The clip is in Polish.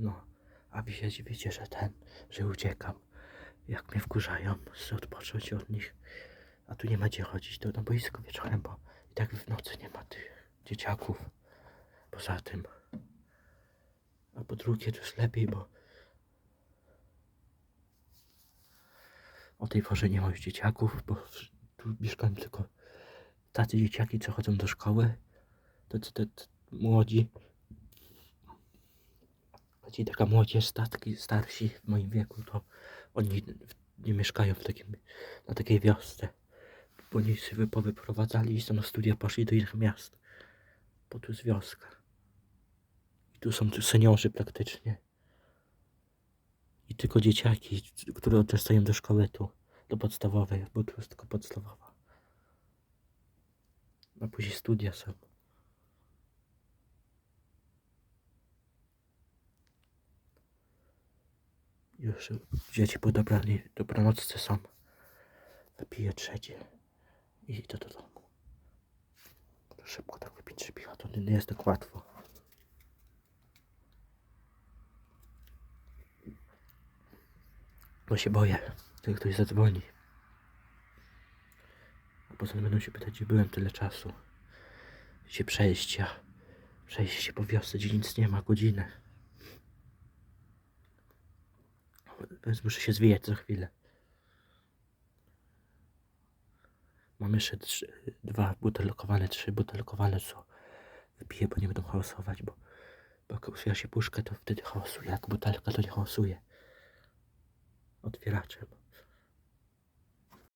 No, a się dziwicie, że ten, że uciekam. Jak mnie wkurzają, chcę odpocząć od nich. A tu nie ma gdzie chodzić, to na boisko wieczorem, bo i tak w nocy nie ma tych dzieciaków. Poza tym. A po drugie to jest lepiej, bo o tej porze nie ma już dzieciaków, bo tu mieszkają tylko tacy dzieciaki, co chodzą do szkoły. To, to, to, to młodzi. Ci taka młodzież, tatki starsi w moim wieku, to oni nie mieszkają w takim, na takiej wiosce. Bo oni się wy- powyprowadzali i na studia poszli do innych miast. Bo tu jest wioska. I tu są tu seniorzy praktycznie. I tylko dzieciaki, które dostają do szkoły tu, do podstawowej, bo tu jest tylko podstawowa. A później studia są. Już dzieci po dobranoc, dobranocce są. Wypiję trzecie i idę do domu. Szybko tak wypić trzy piwa, to nie jest tak łatwo. Bo się boję, że ktoś zadzwoni. A poza tym będą się pytać, gdzie byłem tyle czasu. Gdzie przejścia. Przejść się po wiosce, gdzie nic nie ma, godzinę. Więc muszę się zwijać za chwilę. Mam jeszcze trzy, dwa butelkowane, trzy butelkowane, co wypiję, bo nie będą hałasować, bo, bo jak otwiera się puszkę, to wtedy hałasuje, jak butelka to nie hałasuje. Otwieraczem.